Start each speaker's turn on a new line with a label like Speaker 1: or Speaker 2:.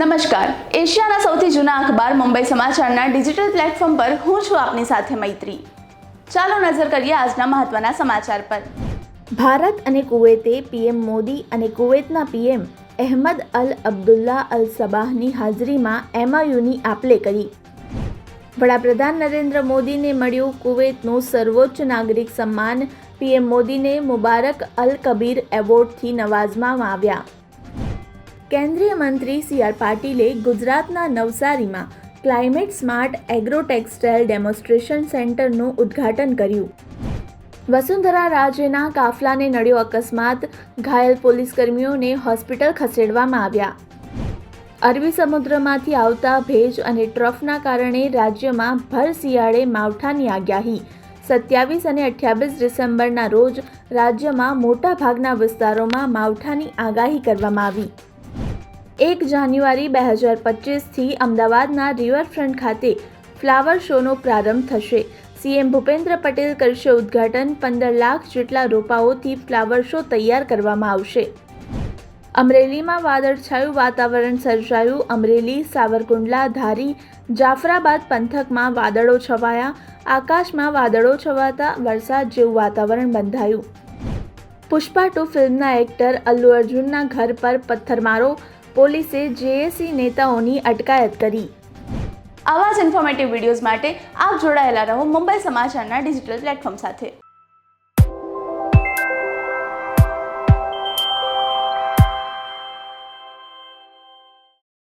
Speaker 1: નમસ્કાર. એશિયાના સૌથી જૂના અખબાર મુંબઈ સમાચારના ડિજિટલ પ્લેટફોર્મ પર હું છું આપની સાથે મૈત્રી. ચાલો નજર કરીએ આજના મહત્વના સમાચાર પર.
Speaker 2: ભારત અને કુવૈતે પીએમ મોદી અને કુવૈતના PM Ahmad Al Abdullah Al સબાહની હાજરીમાં એમઆયુની આપલે કરી. વડાપ્રધાન નરેન્દ્ર મોદીને મળ્યું કુવૈતનું સર્વોચ્ચ નાગરિક સન્માન. પીએમ મોદીને મુબારક અલ કબીર એવોર્ડથી નવાજવામાં આવ્યા. કેન્દ્રીય મંત્રી સી આર પાટીલે ગુજરાતના નવસારીમાં climate smart agro textile demonstration સેન્ટરનું ઉદ્ઘાટન કર્યું. વસુંધરા રાજ્યના કાફલાને નડ્યો અકસ્માત, ઘાયલ પોલીસકર્મીઓને હોસ્પિટલ ખસેડવામાં આવ્યા. અરબી સમુદ્રમાંથી આવતા ભેજ અને ટ્રફના કારણે રાજ્યમાં ભર શિયાળે માવઠાની આગાહી સત્યાવીસ અને અઠ્યાવીસ ડિસેમ્બરના રોજ રાજ્યમાં મોટાભાગના વિસ્તારોમાં માવઠાની આગાહી કરવામાં આવી. એક જાન્યુઆરી બે હજાર પચીસથી અમદાવાદના રિવરફ્રન્ટ ખાતે ફ્લાવર શોનો પ્રારંભ થશે. સીએમ ભૂપેન્દ્ર પટેલ કરશે ઉદ્ઘાટન. પંદર લાખ જેટલા રોપાઓથી ફ્લાવર શો તૈયાર કરવામાં આવશે. અમરેલીમાં વાદળછાયું વાતાવરણ સર્જાયું. અમરેલી, સાવરકુંડલા, ધારી, જાફરાબાદ પંથકમાં વાદળો છવાયા. આકાશમાં વાદળો છવાતા વરસાદ જેવું વાતાવરણ બંધાયું. પુષ્પા ટુ ફિલ્મના એક્ટર અલ્લુ અર્જુનના ઘર પર પથ્થરમારો. પોલીસે જેએસી નેતાઓની અટકાયત કરી.
Speaker 1: આવા જ ઇન્ફોર્મેટિવ વિડીયોઝ માટે આપ જોડાયેલા રહો મુંબઈ સમાચારના ડિજિટલ પ્લેટફોર્મ સાથે.